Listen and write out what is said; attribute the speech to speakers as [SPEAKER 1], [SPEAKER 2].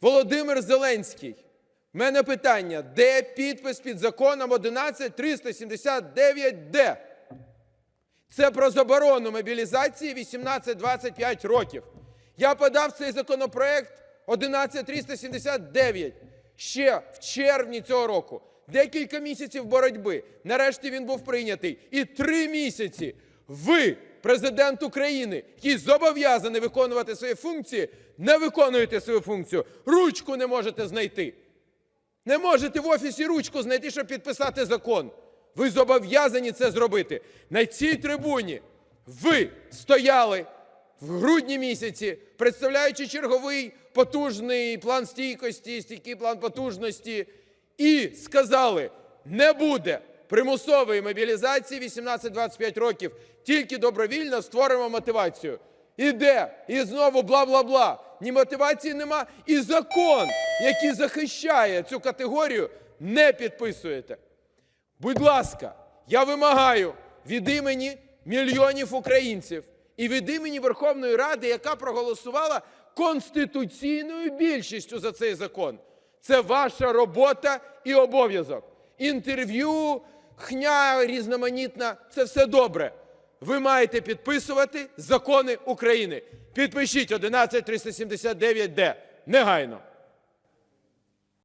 [SPEAKER 1] Володимир Зеленський. В мене питання: де підпис під законом 11379Д? Це про заборону мобілізації 18-25 років. Я подав цей законопроект 11379 ще в червні цього року. Декілька місяців боротьби. Нарешті він був прийнятий. І три місяці ви, президент України, який зобов'язаний виконувати свої функції, не виконуєте свою функцію. Ручку не можете знайти. Не можете в офісі ручку знайти, щоб підписати закон. Ви зобов'язані це зробити. На цій трибуні ви стояли в грудні місяці, представляючи черговий потужний план стійкості, стійкий план потужності, і сказали: не буде примусової мобілізації 18-25 років, тільки добровільно створимо мотивацію. Іде, і знову бла-бла-бла. Ні мотивації нема, і закон, який захищає цю категорію, не підписуєте. Будь ласка, я вимагаю від імені мільйонів українців і від імені Верховної Ради, яка проголосувала конституційною більшістю за цей закон. Це ваша робота і обов'язок. Інтерв'ю, хня різноманітна це все добре. Ви маєте підписувати закони України. Підпишіть 11379Д негайно.